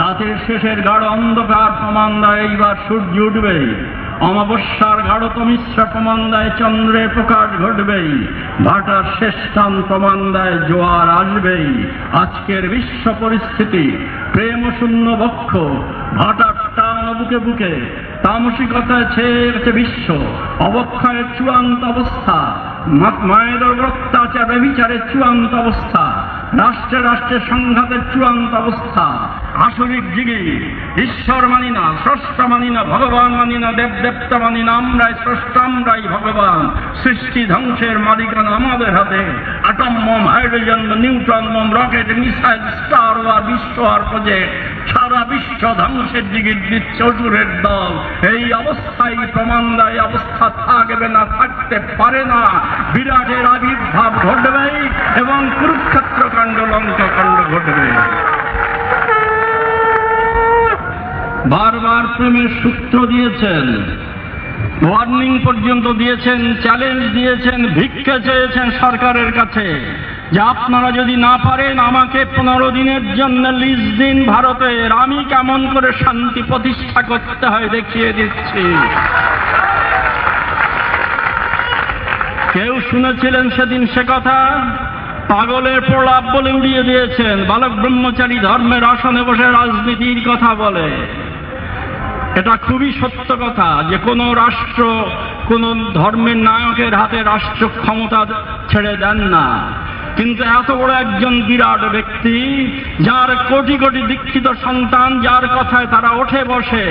রাতের শেষের গাঢ় অন্ধকার প্রমাণ দেয় এইবার সূর্য উঠবেই। অমাবস্যার গাঢ়ত মিশ্র প্রমাণ দেয় চন্দ্রের প্রকাশ ঘটবেই। ভাটার শেষ স্থান প্রমাণ দেয় জোয়ার আসবেই। আজকের বিশ্ব পরিস্থিতি, প্রেম শূন্য বক্ষ, ভাটার টান বুকে বুকে, তামসিকতায় ছেয়ে গেছে বিশ্ব, অবক্ষয়ের চূড়ান্ত অবস্থা মায়ের অত্যাচার বিচারের চূড়ান্ত অবস্থা, রাষ্ট্রে রাষ্ট্রের সংঘাতের চূড়ান্ত অবস্থা আসরিক জিগি ঈশ্বর মানি না, স্রষ্টা মানি না, ভগবান মানি না, দেব দেবতা মানি না, আমরাই স্রষ্টা, আমরাই ভগবান। সৃষ্টি ধ্বংসের মালিকানা আমাদের হাতে। Atom hmm hydrogen neutron hmm rocket, missile, star war, বিশ্ব আর প্রজেক্ট সারা বিশ্ব ধ্বংসের দিকে দিচ্ছে দল। এই অবস্থায় প্রমাণ দেয় অবস্থা থাকবে না, থাকতে পারে না। বিরাটের আবির্ভাব ঘটবে এবং কুরুক্ষেত্র কাণ্ড, লঙ্কা কাণ্ড ঘটবে। বারবার প্রেমের সূত্র দিয়েছেন। ওয়ার্নিং পর্যন্ত দিয়েছেন চ্যালেঞ্জ দিয়েছেন, ভিক্ষে চেয়েছেন সরকারের কাছে। যে আপনারা যদি না পারেন, আমাকে পনেরো দিনের জন্য লিজ দিন ভারতের। আমি কেমন করে শান্তি প্রতিষ্ঠা করতে হয় দেখিয়ে দিচ্ছি। কেউ শুনেছিলেন সেদিন সে কথা? পাগলের প্রলাপ বলে উড়িয়ে দিয়েছেন। বালক ব্রহ্মচারী ধর্মের আসনে বসে রাজনীতির কথা বলে। এটা খুবই সত্য কথা যে কোন রাষ্ট্র কোন ধর্মের নায়কের হাতে রাষ্ট্র ক্ষমতা ছেড়ে দেন না। কিন্তু এত বড় একজন বিরাট ব্যক্তি, যার কোটি কোটি দীক্ষিত সন্তান, যার কথায় তারা ওঠে বসে,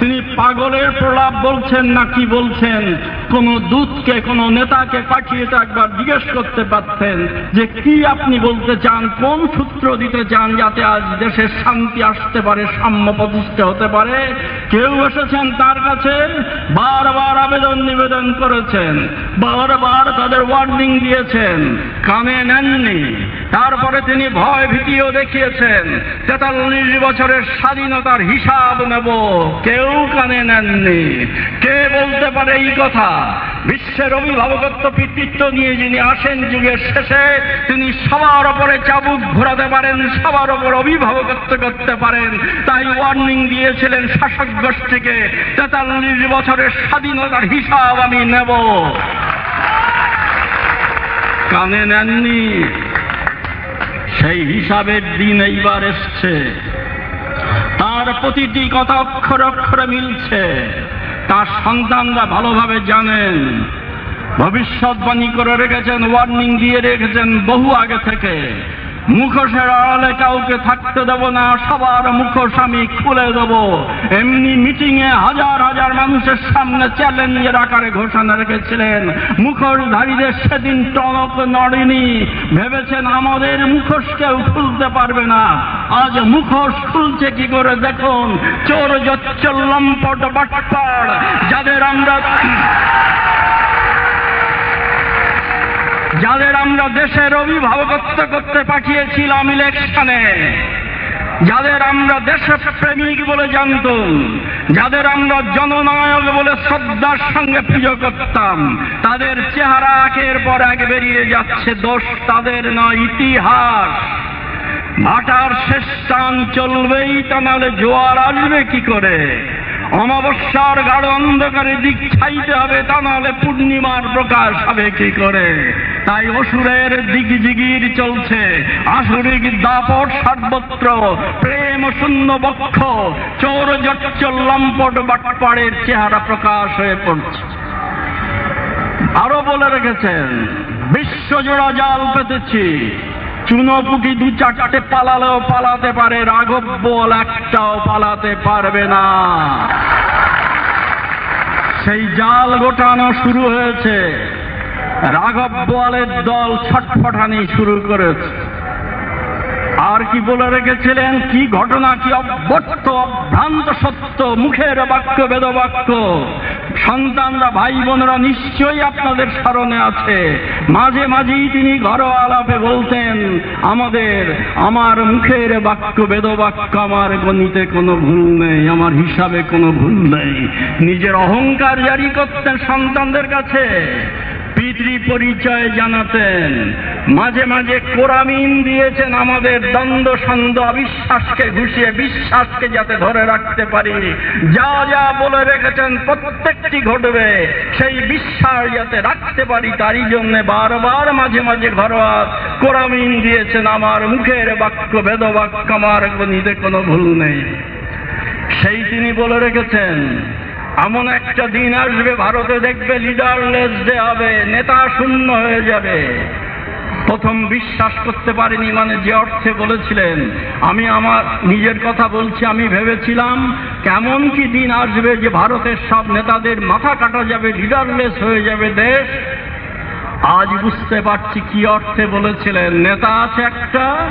তিনি পাগলের প্রলাপ বলছেন না কি বলছেন? কোন দূতকে, কোন নেতাকে পাঠিয়ে তো একবার জিজ্ঞেস করতে পারতেন যে কি আপনি বলতে চান, কোন সূত্র দিতে চান যাতে আজ দেশের শান্তি আসতে পারে, সাম্য প্রতিষ্ঠা হতে পারে? কেউ এসেছেন তার কাছে? বারবার আবেদন নিবেদন করেছেন, বারবার তাদের ওয়ার্নিং দিয়েছেন, কানে নেননি তারপরে তিনি ভয় ভীতিও দেখিয়েছেন। তেতাল্লিশ বছরের স্বাধীনতার হিসাব নেব। কেউ কানে নেননি। কে বলতে পারে এই কথা? বিশ্বের অভিভাবকত্ব কৃতিত্ব নিয়ে যিনি আসেন যুগের শেষে, তিনি সবার ওপরে চাবুক ঘোরাতে পারেন, সবার ওপর অভিভাবকত্ব করতে পারেন। তাই ওয়ার্নিং দিয়েছিলেন শাসক গোষ্ঠীকে, তেতাল্লিশ বছরের স্বাধীনতার হিসাব আমি নেব। কানে নেননি। সেই হিসাবের দিন এইবার এসছে। তার প্রতিটি কথা অক্ষরে অক্ষরে মিলছে। তার সন্তানরা ভালোভাবে জানেন। ভবিষ্যৎবাণী করে রেখেছেন ওয়ার্নিং দিয়ে রেখেছেন বহু আগে থেকে। মুখোশের আড়ালে কাউকে থাকতে দেব না, সবার মুখোশ আমি খুলে দেব। এমনি মিটিং এ হাজার হাজার মানুষের সামনে চ্যালেঞ্জের আকারে ঘোষণা রেখেছিলেন। মুখোশধারীদের সেদিন টনক নড়েনি। ভেবেছেন আমাদের মুখোশ কেউ খুলতে পারবে না। আজ মুখোশ খুলছে কি করে দেখুন? চোর জচ্চল লম্পট বাটপাড়, যাদের আমরা যাদের আমরা দেশের অভিভাবকত্ব করতে পাঠিয়েছিলাম ইলেকশনে, যাদের আমরা দেশপ্রেমিক বলে জানতাম, যাদের আমরা জননায়ক বলে শ্রদ্ধার সঙ্গে পুজো করতাম, তাদের চেহারা একের পর এক বেরিয়ে যাচ্ছে, দোষ তাদের নয় ইতিহাস। ভাটার শেষ টান চলবেই তা নাহলে জোয়ার আসবে কি করে? অমাবস্যার গাঢ় অন্ধকারে দিক ছাইতে হবে তা নাহলে পূর্ণিমার প্রকাশ হবে কি করে? তাই অসুরের দিক জিগির চলছে। আসুরিক দাপট সর্বত্র, প্রেম শূন্য বক্ষ, চোর জচ্চল লম্পট বাটপাড়ের চেহারা প্রকাশ হয়ে পড়ছে। আরও বলে রেখেছেন বিশ্বজোড়া জাল পেতেছি। চুনোপুটি দু চারটে পালালেও পালাতে পারে, রাঘব বল একটাও পালাতে পারবে না। সেই জাল গোটানো শুরু হয়েছে। রাঘব বোয়ালের দল ছটফটানি শুরু করেছে। আর কি বলে রেখেছিলেন? কি ঘটনা, কি অব্যর্থ অভ্রান্ত সত্য, মুখের বাক্য, বেদবাক্য? সন্তানরা ভাই বোনরা নিশ্চয়ই আপনাদের স্মরণে আছে। মাঝে মাঝেই তিনি ঘরোয়া আলাপে বলতেন, আমাদের, আমার মুখের বাক্য, বেদবাক্য আমার গণিতে কোনো ভুল নেই, আমার হিসাবে কোনো ভুল নেই। নিজের অহংকার জারি করতেন সন্তানদের কাছে। পিতৃ পরিচয় জানাতেন। মাঝে মাঝে কোরামিন দিয়েছেন আমাদের দ্বন্দ্ব সন্দ, অবিশ্বাসকে ঘুষিয়ে বিশ্বাসকে যাতে ধরে রাখতে পারি। যা যা বলে রেখেছেন প্রত্যেকটি ঘটবে, সেই বিশ্বাস যাতে রাখতে পারি তারই জন্য বারবার মাঝে মাঝে ঘরোয়া কোরামিন দিয়েছেন আমার মুখের বাক্য বেদ বাক্য আমার নিতে কোনো ভুল নেই। সেই তিনি বলে রেখেছেন এমন একটা দিন আসবে, ভারতে দেখবে লিডারলেস ডে হবে, নেতা শূন্য হয়ে যাবে। প্রথম বিশ্বাস করতে পারিনি মানে যে অর্থে বলেছিলেন, আমি আমার নিজের কথা বলছি, আমি ভেবেছিলাম কেমন কি দিন আসবে যে ভারতের সব নেতাদের মাথা কাটা যাবে লিডারলেস হয়ে যাবে দেশ। আজ বুঝতে পারছি কি অর্থে বলেছিলেন, নেতা আছে একটা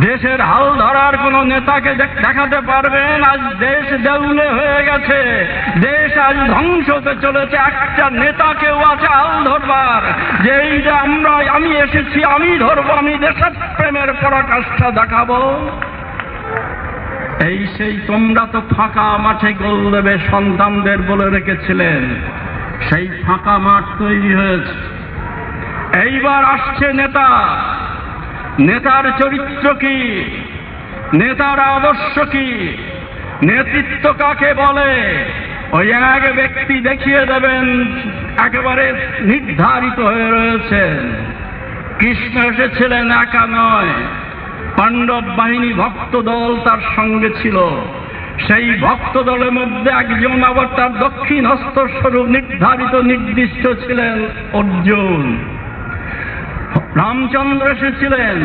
দেশের হাল ধরার কোন নেতাকে দেখ- দেখাতে পারবেন? আজ দেশ দেউলে হয়ে গেছে। দেশ আজ ধ্বংস হতে চলেছে। একটা নেতাকেও আছে হাল ধরবার। যে এই যে আমরা, আমি এসেছি, আমি ধরবো, আমি দেশের প্রেমের পরাকাষ্ঠা দেখাবো। এই সেই তোমরা তো ফাঁকা মাঠে গোল দেবে, সন্তানদের বলে রেখেছিলেন। সেই ফাঁকা মাঠ তৈরি হয়েছে। এইবার আসছে নেতা। নেতার চরিত্র কি? নেতার আদর্শ কি? নেতৃত্ব কাকে বলে? ওই এক ব্যক্তি দেখিয়ে দেবেন, একেবারে নির্ধারিত হয়ে রয়েছেন কৃষ্ণ এসেছিলেন একা নয়। পাণ্ডব বাহিনী ভক্ত দল তার সঙ্গে ছিল। সেই ভক্ত দলের মধ্যে একজন আবার তার দক্ষিণ হস্তস্বরূপ নির্ধারিত নির্দিষ্ট ছিলেন অর্জুন। রামচন্দ্র এসেছিলেন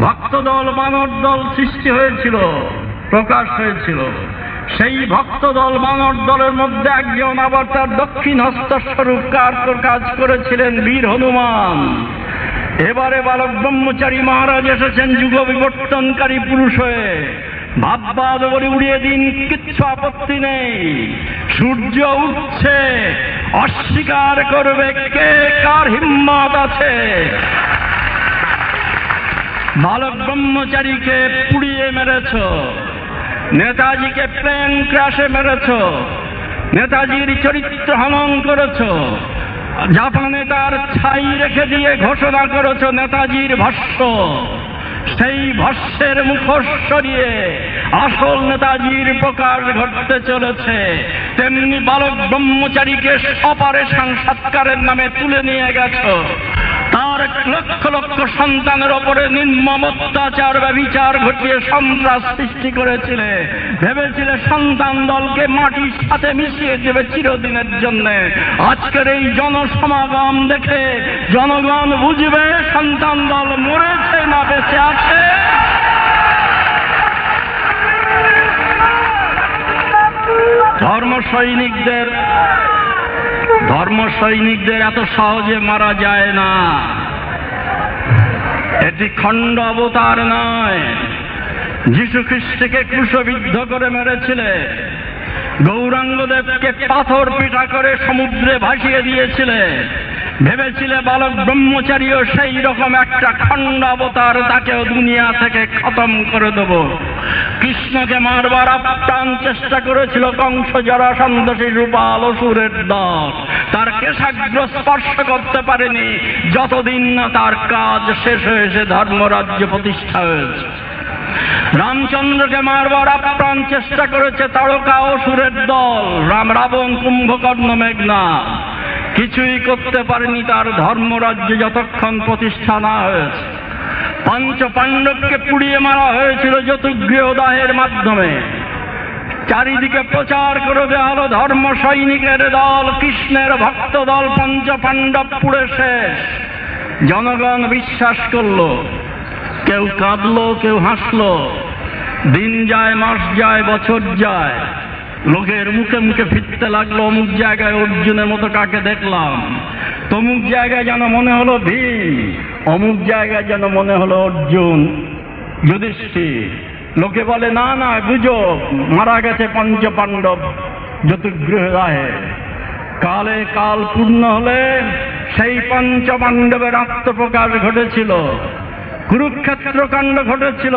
ভক্তদল বানর দল সৃষ্টি হয়েছিল, প্রকাশ হয়েছিল। সেই ভক্তদল বানর দলের মধ্যে একজন আবার তার দক্ষিণ হস্তস্বরূপ কার কাজ করেছিলেন বীর হনুমান। এবারে বালক ব্রহ্মচারী মহারাজ এসেছেন যুগ বিবর্তনকারী পুরুষ হয়ে। ভাববাদ উড়িয়ে দিন, কিচ্ছু আপত্তি নেই। সূর্য উঠছে, অস্বীকার করবে কে, কার হিম্মত আছে? বালক ব্রহ্মচারীকে পুড়িয়ে মেরেছ। নেতাজিকে প্লেন ক্রাশে মেরেছ। নেতাজির চরিত্র হনন করেছ। জাপানে তার ছাই রেখে দিয়ে ঘোষণা করেছ, নেতাজির ভস্য। সেই ভস্যের মুখোশ সরিয়ে আসল নেতাজির প্রকাশ ঘটতে চলেছে। তেমনি বালক ব্রহ্মচারীকে অপারে সাক্ষাৎকারের নামে তুলে নিয়ে গেছ। তার লক্ষ লক্ষ সন্তানের ওপরে নির্মম অত্যাচার বা বিচার ঘটিয়ে সন্ত্রাস সৃষ্টি করেছিলে। ভেবেছিলে সন্তান দলকে মাটির সাথে মিশিয়ে দেবে চিরদিনের জন্য। আজকের এই জনসমাগম দেখে জনগণ বুঝবে সন্তান দল মরেছে না বেঁচে আছে। ধর্ম সৈনিকদের ধর্ম সৈনিকদের এত সহজে মারা যায় না। এটি খণ্ড অবতার নয়। যীশু খ্রিস্টকে ক্রুশবিদ্ধ করে মেরেছিলে। গৌরাঙ্গদেবকে পাথর পিঠা করে সমুদ্রে ভাসিয়ে দিয়েছিলে। ভেবেছিলে বালক ব্রহ্মচারীও সেই রকম একটা খণ্ড অবতার তাকেও দুনিয়া থেকে খতম করে দেব। কৃষ্ণকে মারবার আপ্রাণ চেষ্টা করেছিল কংস জরা সন্তোষী রূপাল অসুরের দল। তার কেশাগ্র স্পর্শ করতে পারেনি। যতদিন না তার কাজ শেষ হয়েছে ধর্মরাজ্য প্রতিষ্ঠা হয়েছে। রামচন্দ্রকে মারবার আপ্রাণ চেষ্টা করেছে তারকা অসুরের দল। রাম রাবণ কুম্ভকর্ণ মেঘনা। কিছুই করতে পারেনি তার ধর্মরাজ্য যতক্ষণ প্রতিষ্ঠা না হয়েছে। পঞ্চ পাণ্ডবকে পুড়িয়ে মারা হয়েছিল যতুগৃহ দাহের মাধ্যমে। চারিদিকে প্রচার করে দেওয়া হলো ধর্ম সৈনিকের দল, কৃষ্ণের ভক্ত দল, পঞ্চ পাণ্ডব পুড়ে শেষ। জনগণ বিশ্বাস করল, কেউ কাঁদলো, কেউ হাসলো। দিন যায়, মাস যায়, বছর যায়। লোকের মুখে মুখে ফিরতে লাগল, অমুক জায়গায় অর্জুনের মতো কাকে দেখলাম? তমুক জায়গায় যেন মনে হলো ভীম, অমুক জায়গায় যেন মনে হলো অর্জুন, যুধিষ্ঠির। লোকে বলে, না না, গুজব, মারা গেছে পঞ্চ পাণ্ডব যতুগৃহ রাহে। কালে কাল পূর্ণ হলে সেই পঞ্চ পাণ্ডবের আত্মপ্রকাশ ঘটেছিল কুরুক্ষেত্র কাণ্ড ঘটেছিল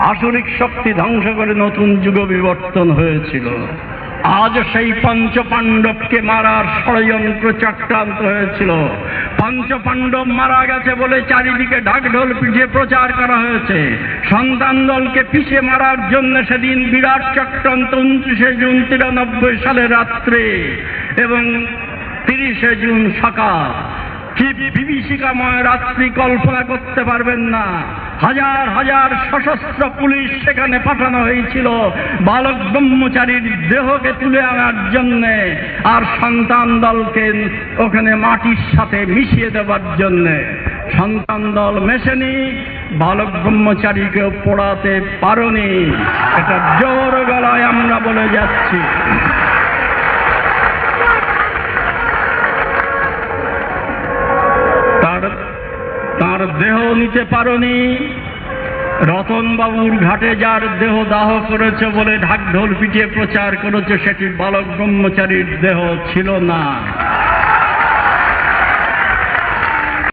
আসরিক শক্তি ধ্বংস করে নতুন যুগ বিবর্তন হয়েছিল। আজ সেই পঞ্চ পাণ্ডবকে মারার ষড়যন্ত্র চক্রান্ত হয়েছিল। পঞ্চ পাণ্ডব মারা গেছে বলে চারিদিকে ঢাকঢোল পিছিয়ে প্রচার করা হয়েছে। সন্তান দলকে পিছিয়ে মারার জন্য সেদিন বিরাট চক্রান্ত উনত্রিশে জুন তিরানব্বই সালে রাত্রে এবং তিরিশে জুন সকাল। কি বিভীষিকাময় রাত্রি কল্পনা করতে পারবেন না। হাজার হাজার সশস্ত্র পুলিশ সেখানে পাঠানো হয়েছিল। বালক ব্রহ্মচারীর দেহকে তুলে আনার জন্যে আর সন্তান দলকে ওখানে মাটির সাথে মিশিয়ে দেওয়ার জন্যে। সন্তান দল মেশেনি, বালক ব্রহ্মচারীকে পোড়াতে পারোনি। এটা জোর গলায় আমরা বলে যাচ্ছি। দেহ নিতে পারনি। রতনবাবুর ঘাটে যার দেহ দাহ করেছে বলে ঢাক ঢোল পিটিয়ে প্রচার করেছে, সেটি বালক ব্রহ্মচারীর দেহ ছিল না।